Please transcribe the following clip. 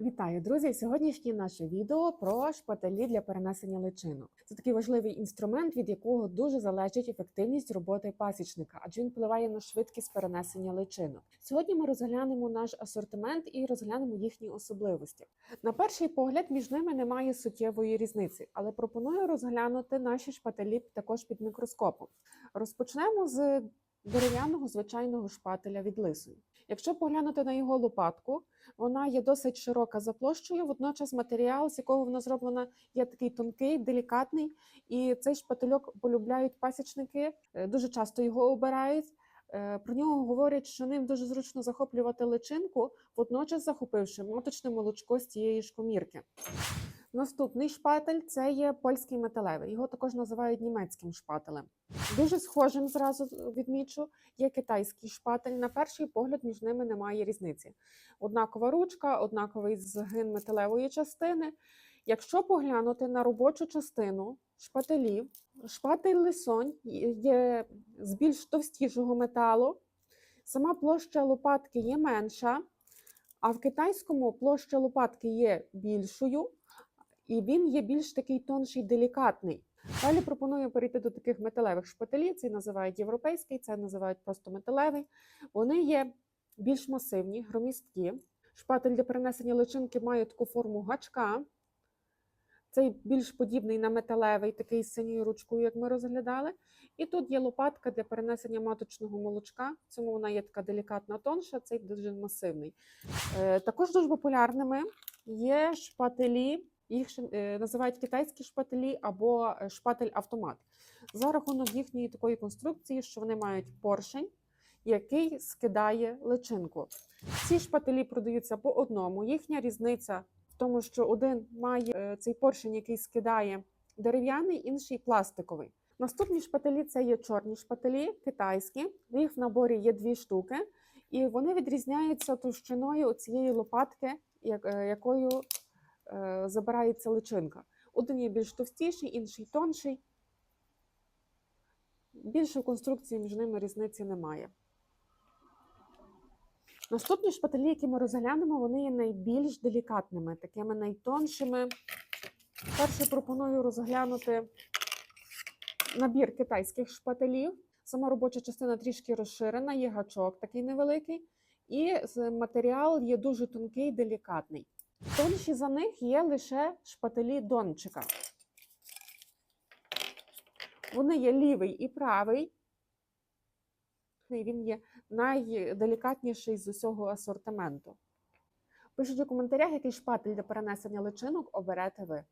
Вітаю, друзі! Сьогоднішнє наше відео про шпателі для перенесення личинок. Це такий важливий інструмент, від якого дуже залежить ефективність роботи пасічника, адже він впливає на швидкість перенесення личинок. Сьогодні ми розглянемо наш асортимент і розглянемо їхні особливості. На перший погляд між ними немає суттєвої різниці, але пропоную розглянути наші шпателі також під мікроскопом. Розпочнемо з дерев'яного звичайного шпателя від лисої. Якщо поглянути на його лопатку, вона є досить широка за площею. Водночас матеріал, з якого вона зроблена, є такий тонкий, делікатний. І цей шпательок полюбляють пасічники, е, дуже часто його обирають. Е, Про нього говорять, що ним дуже зручно захоплювати личинку, водночас захопивши маточне молочко з цієї ж комірки. Наступний шпатель це є польський металевий. Його також називають німецьким шпателем. Дуже схожим зразу відмічу є китайський шпатель. На перший погляд між ними немає різниці. Однакова ручка, однаковий згин металевої частини. Якщо поглянути на робочу частину шпателів, шпатель лисонь є з більш товстішого металу. Сама площа лопатки є менша, а в китайському площа лопатки є більшою, і він є більш такий тонший, делікатний. Далі пропоную перейти до таких металевих шпателів. Це називають європейський, це називають просто металевий. Вони є більш масивні, громісткі. Шпатель для перенесення личинки має таку форму гачка. Цей більш подібний на металевий, такий з синьою ручкою, як ми розглядали. І тут є лопатка для перенесення маточного молочка. Цьому вона є така делікатна тонша, цей дуже масивний. Е, також дуже популярними є шпателі. Їх ще е, називають китайські шпателі або е, шпатель-автомат. За рахунок їхньої такої конструкції, що вони мають поршень, який скидає личинку. Ці шпателі продаються по одному. Їхня різниця в тому, що один має е, цей поршень, який скидає дерев'яний, інший пластиковий. Наступні шпателі це є чорні шпателі, китайські. Їх в наборі є дві штуки, і вони відрізняються товщиною цієї лопатки, як- якою забирається личинка. Один є більш товстіший, інший тонший. Більше конструкції між ними різниці немає. Наступні шпателі, які ми розглянемо, вони є найбільш делікатними, такими найтоншими. Перше пропоную розглянути набір китайських шпателів. Сама робоча частина трішки розширена, є гачок такий невеликий, і матеріал є дуже тонкий, делікатний. Тонші за них є лише шпателі дончика. Вони є лівий і правий. Він є найделікатніший з усього асортименту. Пишіть у коментарях, який шпатель для перенесення личинок оберете ви.